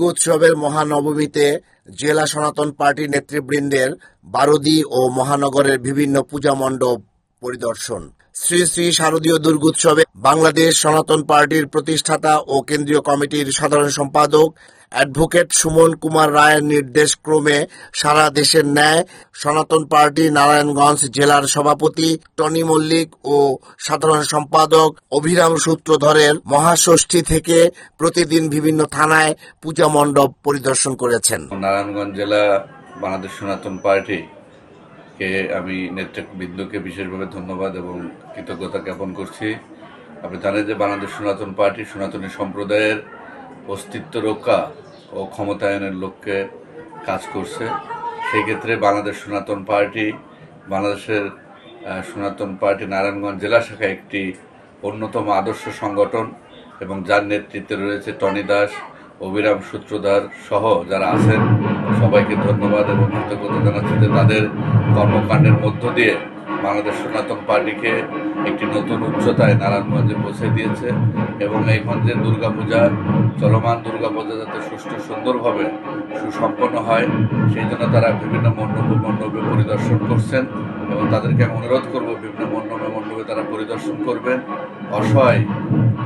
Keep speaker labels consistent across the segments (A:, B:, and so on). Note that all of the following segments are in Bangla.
A: দুর্গোৎসবের মহানবমীতে জেলা সনাতন পার্টির নেতৃবৃন্দের বারুদি ও মহানগরের বিভিন্ন পূজা মণ্ডপ পরিদর্শন। শ্রী শ্রী শারদীয় দুর্গোৎসবে বাংলাদেশ সনাতন পার্টির প্রতিষ্ঠাতা ও কেন্দ্রীয় কমিটির সাধারণ সম্পাদক অ্যাডভোকেট সুমন কুমার রায়ের নির্দেশ ক্রমে সারা দেশের ন্যায় সনাতন পার্টি নারায়ণগঞ্জ জেলার সভাপতি টনি মল্লিক ও সাধারণ সম্পাদক অভিরাম সূত্রধরের মহাষষ্ঠী থেকে প্রতিদিন বিভিন্ন থানায় পূজা মণ্ডপ পরিদর্শন করেছেন।
B: নারায়ণগঞ্জ জেলা বাংলাদেশ সনাতন পার্টিকে আমি নেতৃবৃন্দকে বিশেষভাবে ধন্যবাদ এবং কৃতজ্ঞতা জ্ঞাপন করছি। আপনি জানেন যে বাংলাদেশ সনাতন পার্টি সনাতনী সম্প্রদায়ের অস্তিত্ব রক্ষা ও ক্ষমতায়নের লক্ষ্যে কাজ করছে। সেই ক্ষেত্রে বাংলাদেশ সনাতন পার্টি, বাংলাদেশের সনাতন পার্টি নারায়ণগঞ্জ জেলা শাখা একটি অন্যতম আদর্শ সংগঠন এবং যার নেতৃত্বে রয়েছে টনি দাস অবিরাম সূত্রধার সহ যারা আছেন, সবাইকে ধন্যবাদ এবং কৃতজ্ঞতা জানাচ্ছি যে তাদের কর্মকাণ্ডের মধ্য দিয়ে বাংলাদেশ সনাতন পার্টিকে একটি নতুন উচ্চতায় নারায়ণগঞ্জে পৌঁছে দিয়েছে এবং এই গঞ্জের দুর্গাপূজা, চলমান দুর্গাপূজা যাতে সুষ্ঠু সুন্দরভাবে সুসম্পন্ন হয়, সেই জন্য তারা বিভিন্ন মণ্ডপ মণ্ডপে পরিদর্শন করছেন এবং তাদেরকে আমি অনুরোধ করব বিভিন্ন মণ্ডপে মণ্ডপে তারা পরিদর্শন করবেন। অসহায়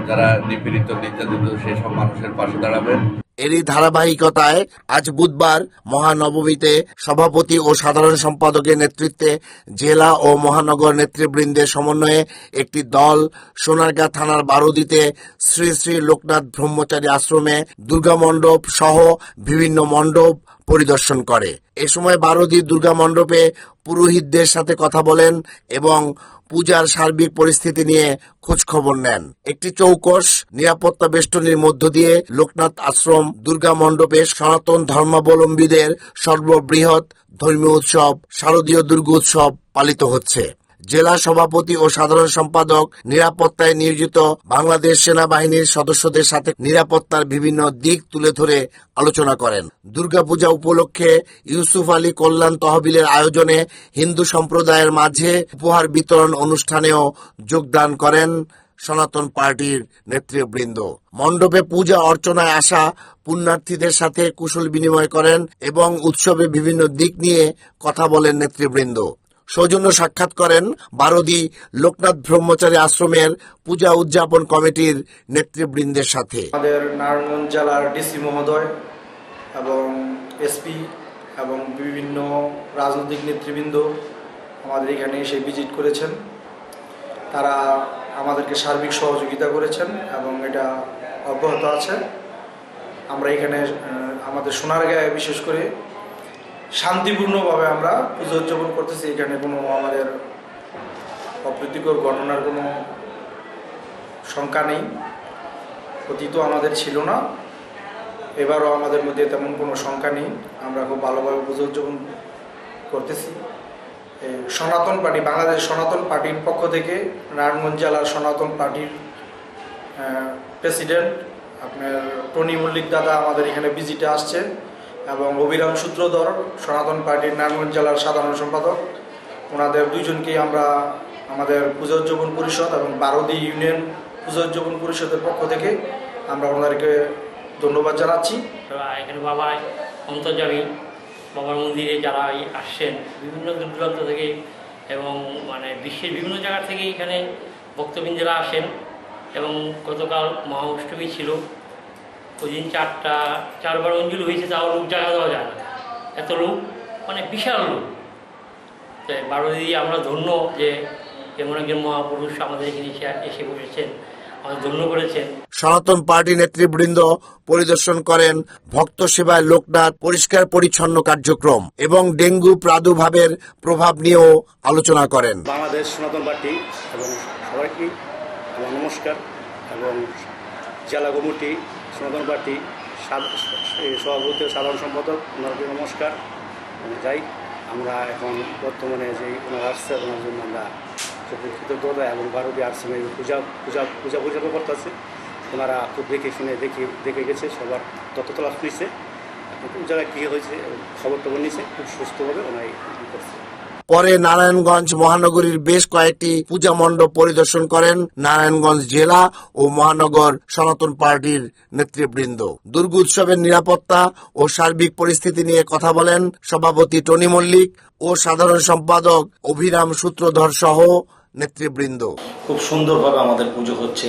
B: যারা নিপীড়িত, নির্যাতিত সেই সব মানুষের পাশে দাঁড়াবেন।
A: এরই ধারাবাহিকতায় আজ বুধবার মহানবমীতে সভাপতি ও সাধারণ সম্পাদকের নেতৃত্বে জেলা ও মহানগর নেতৃবৃন্দের সমন্বয়ে একটি দল সোনারগাঁ থানার বারুদিতে শ্রী শ্রী লোকনাথ ব্রহ্মচারী আশ্রমে দুর্গা মণ্ডপ সহ বিভিন্ন মণ্ডপ পরিদর্শন করে। এ সময় বারুদি দুর্গা মণ্ডপে পুরোহিতদের সাথে কথা বলেন এবং পূজার সার্বিক পরিস্থিতি নিয়ে খোঁজ খবর নেন। একটি চৌকস, নিরাপত্তা বেষ্টনীর মধ্য দিয়ে লোকনাথ আশ্রম, দুর্গা মণ্ডপে সনাতন ধর্মাবলম্বীদের সর্ববৃহৎ ধর্মীয় উৎসব, শারদীয় দুর্গোৎসব পালিত হচ্ছে। জেলা সভাপতি ও সাধারণ সম্পাদক নিরাপত্তায় নিয়োজিত বাংলাদেশ সেনাবাহিনীর সদস্যদের সাথে নিরাপত্তার বিভিন্ন দিক তুলে ধরে আলোচনা করেন। দুর্গাপূজা উপলক্ষে ইউসুফ আলী কল্যাণ তহবিলের আয়োজনে হিন্দু সম্প্রদায়ের মাঝে উপহার বিতরণ অনুষ্ঠানেও যোগদান করেন সনাতন পার্টির নেতৃবৃন্দ। মণ্ডপে পূজা অর্চনায় আসা পুণ্যার্থীদের সাথে কুশল বিনিময় করেন এবং উৎসবে বিভিন্ন দিক নিয়ে কথা বলেন নেতৃবৃন্দ। সৌজন্য সাক্ষাৎ করেন বারদি লোকনাথ ব্রহ্মচারী আশ্রমের পূজা উদযাপন কমিটির নেতৃবৃন্দের সাথে।
C: আমাদের নারায়ণগঞ্জ জেলার ডিসি মহোদয় এবং এসপি এবং বিভিন্ন রাজনৈতিক নেতৃবৃন্দ আমাদের এখানে এসে ভিজিট করেছেন। তারা আমাদেরকে সার্বিক সহযোগিতা করেছেন এবং এটা অব্যাহত আছে। আমরা এখানে আমাদের সোনারগাঁয়ে বিশেষ করে শান্তিপূর্ণভাবে আমরা পুজো উদযাপন করতেছি। এখানে কোনো আমাদের অপ্রীতিকর ঘটনার কোনো শঙ্কা নেই। অতীত আমাদের ছিল না। এবারও আমাদের মধ্যে তেমন কোনো শঙ্কা নেই। আমরা খুব ভালোভাবে পুজো উদযাপন করতেছি। সনাতন পার্টি, বাংলাদেশ সনাতন পার্টির পক্ষ থেকে নারায়ণগঞ্জ জেলার সনাতন পার্টির প্রেসিডেন্ট আপনার টনি মল্লিক দাদা আমাদের এখানে ভিজিটে আসছে। এবং অবিরাম সূত্রধর, সনাতন পার্টির নারায়ণগঞ্জ জেলার সাধারণ সম্পাদক। ওনাদের দুইজনকেই আমরা আমাদের পূজা উদযাপন পরিষদ এবং বারোদি ইউনিয়ন পূজা উদযাপন পরিষদের পক্ষ থেকে আমরা ওনাদেরকে ধন্যবাদ জানাচ্ছি।
D: এখানে বাবায় অন্তর্জামী বাবার মন্দিরে যারা আসছেন, বিভিন্ন দূর দূরান্ত থেকে এবং মানে বিশ্বের বিভিন্ন জায়গা থেকে এখানে ভক্তবৃন্দরা আসেন এবং গতকাল মহা অষ্টমী ছিল। ওই দিন চারটা চারবার অঞ্জলি হয়েছে তাও লোক জায়গা দেওয়া যায় না। এত লোক মানে বিশাল লোক। তাই বারো দিদি আমরা ধন্য যে এমন একজন মহাপুরুষ আমাদের এখানে এসে বসেছেন আমাদের ধন্য করেছেন।
A: সনাতন পার্টি নেতৃবৃন্দ পরিদর্শন করেন ভক্ত সেবায় লোকনাথ পরিষ্কার পরিচ্ছন্ন কার্যক্রম এবং ডেঙ্গু প্রাদুর্ভাবের প্রভাব নিয়েও আলোচনা করেন।
E: বাংলাদেশ সনাতন পার্টি এবং সবাইকে নমস্কার এবং জেলা কমিটি সনাতন পার্টি সভাপতি ও সাধারণ সম্পাদক ওনারকে নমস্কার। যাই, আমরা এখন বর্তমানে যে ওনারা আসছে, ওনার জন্য আমরা কৃতজ্ঞতা এবং ভারতীয় আশ্রমে পূজা পূজা পূজা পূজা করতেছে। ওনারা খুব দেখে শুনে দেখে দেখে গেছে, সবার তথ্য তলাশ জায়গায় কী হয়েছে, খবর টবর নিচ্ছে খুব সুস্থভাবে ওনারা এই করছে।
A: পরে নারায়ণগঞ্জ মহানগরীর বেশ কয়েকটি পূজা মণ্ডপ পরিদর্শন করেন নারায়ণগঞ্জ জেলা ও মহানগর সনাতন পার্টির নেতৃবৃন্দ। দুর্গোৎসবের নিরাপত্তা ও সার্বিক পরিস্থিতি নিয়ে কথা বলেন সভাপতি টনি মল্লিক ও সাধারণ সম্পাদক অভিরাম সূত্রধর সহ নেতৃবৃন্দ।
F: খুব সুন্দরভাবে আমাদের পুজো হচ্ছে।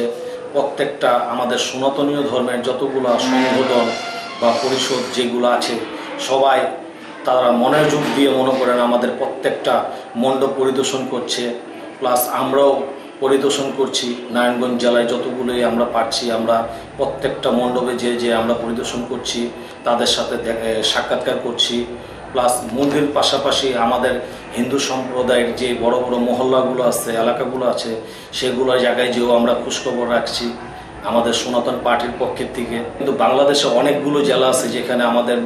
F: প্রত্যেকটা আমাদের সনাতনীয় ধর্মের যতগুলো সংগঠন বা পরিষদ যেগুলো আছে, সবাই তারা মনোযোগ দিয়ে মনে করেন আমাদের প্রত্যেকটা মণ্ডপ পরিদর্শন করছে প্লাস আমরাও পরিদর্শন করছি। নারায়ণগঞ্জ জেলায় যতগুলোই আমরা পাচ্ছি আমরা প্রত্যেকটা মণ্ডপে যে যে আমরা পরিদর্শন করছি, তাদের সাথে সাক্ষাৎকার করছি। প্লাস মন্দির পাশাপাশি আমাদের হিন্দু সম্প্রদায়ের যে বড় বড় মহল্লাগুলো আছে, এলাকাগুলো আছে, সেগুলো জায়গায় যেও আমরা খোঁজখবর রাখছি। আমাদের সনাতন পার্টির পক্ষের থেকে। কিন্তু বাংলাদেশে অনেকগুলো জেলা আছে যেখানে আমাদের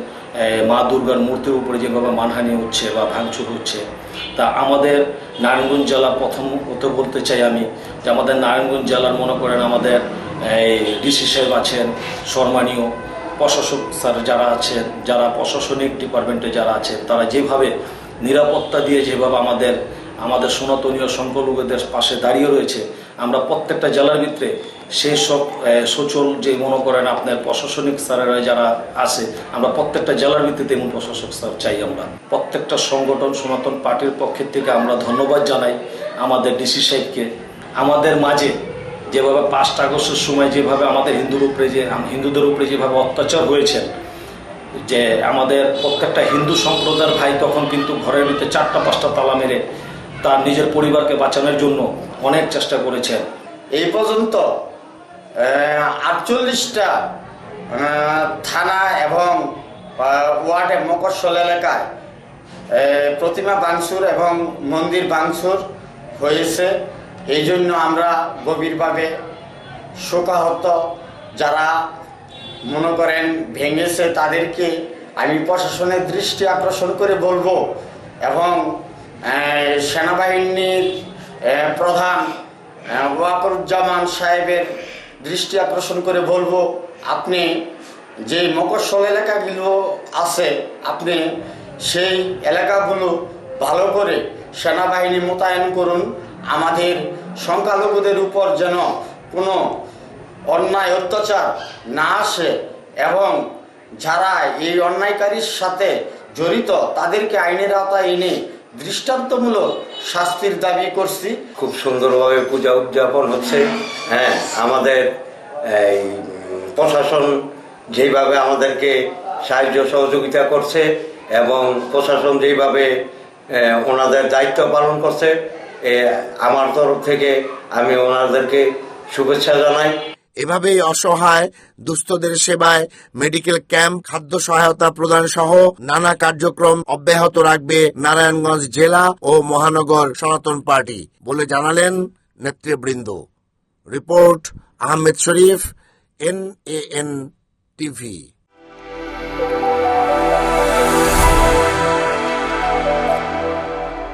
F: মা দুর্গার মূর্তির উপরে যেভাবে মানহানি হচ্ছে বা ভাঙচুর হচ্ছে। তা আমাদের নারায়ণগঞ্জ জেলা প্রথম কথা বলতে চাই আমি যে আমাদের নারায়ণগঞ্জ জেলার মনে করেন আমাদের ডিসি সাহেব আছেন, সম্মানীয় প্রশাসক স্যার যারা আছেন, যারা প্রশাসনিক ডিপার্টমেন্টে যারা আছেন, তারা যেভাবে নিরাপত্তা দিয়ে যেভাবে আমাদের আমাদের সনাতনীয় সংখ্যালঘুদের পাশে দাঁড়িয়ে রয়েছে, আমরা প্রত্যেকটা জেলার ভিতরে সেই সব সচল যে মনে করেন আপনার প্রশাসনিক স্যারেরা যারা আছে, আমরা প্রত্যেকটা জেলার ভিত্তিতে এমন প্রশাসক স্যার চাই আমরা। প্রত্যেকটা সংগঠন, সনাতন পার্টির পক্ষের থেকে আমরা ধন্যবাদ জানাই আমাদের ডিসি সাহেবকে। আমাদের মাঝে যেভাবে পাঁচটা আগস্টের সময় যেভাবে আমাদের হিন্দুর উপরে যে হিন্দুদের উপরে যেভাবে অত্যাচার হয়েছে, যে আমাদের প্রত্যেকটা হিন্দু সম্প্রদায়ের ভাই তখন কিন্তু ঘরের ভিতরে চারটা, পাঁচটা তালা মেরে তার নিজের পরিবারকে বাঁচানোর জন্য অনেক চেষ্টা করেছেন।
G: এই পর্যন্ত আটচল্লিশটা থানা এবং ওয়ার্ডে মকরশল এলাকায় প্রতিমা বাংসুর এবং মন্দির বাংসুর হয়েছে। এই জন্য আমরা গভীরভাবে শোকাহত। যারা মনে করেন ভেঙেছে তাদেরকে আমি প্রশাসনের দৃষ্টি আকর্ষণ করে বলব এবং সেনাবাহিনীর প্রধান ওয়াকরুজ্জামান সাহেবের দৃষ্টি আকর্ষণ করে বলব, আপনি যে মকরসল এলাকাগুলো আছে, আপনি সেই এলাকাগুলো ভালো করে সেনাবাহিনী মোতায়েন করুন। আমাদের সংখ্যালঘুদের উপর যেন কোনো অন্যায়, অত্যাচার না আসে এবং যারা এই অন্যায়কারীর সাথে জড়িত, তাদেরকে আইনের আওতায় এনে দৃষ্টান্তমূলক শাস্তির দাবি করছি।
H: খুব সুন্দরভাবে পূজা উদযাপন হচ্ছে। হ্যাঁ আমাদের এই প্রশাসন যেইভাবে আমাদেরকে সাহায্য সহযোগিতা করছে এবং প্রশাসন যেইভাবে ওনাদের দায়িত্ব পালন করছে আমার তরফ থেকে আমি ওনাদেরকে শুভেচ্ছা জানাই।
A: এভাবেই অসহায় দুস্থদের সেবায় মেডিকেল ক্যাম্প, খাদ্য সহায়তা প্রদান সহ নানা কার্যক্রম অব্যাহত রাখবে নারায়ণগঞ্জ জেলা ও মহানগর সনাতন পার্টি, বলে জানালেন নেতৃবৃন্দ। Report Ahmed Sharif N A N TV.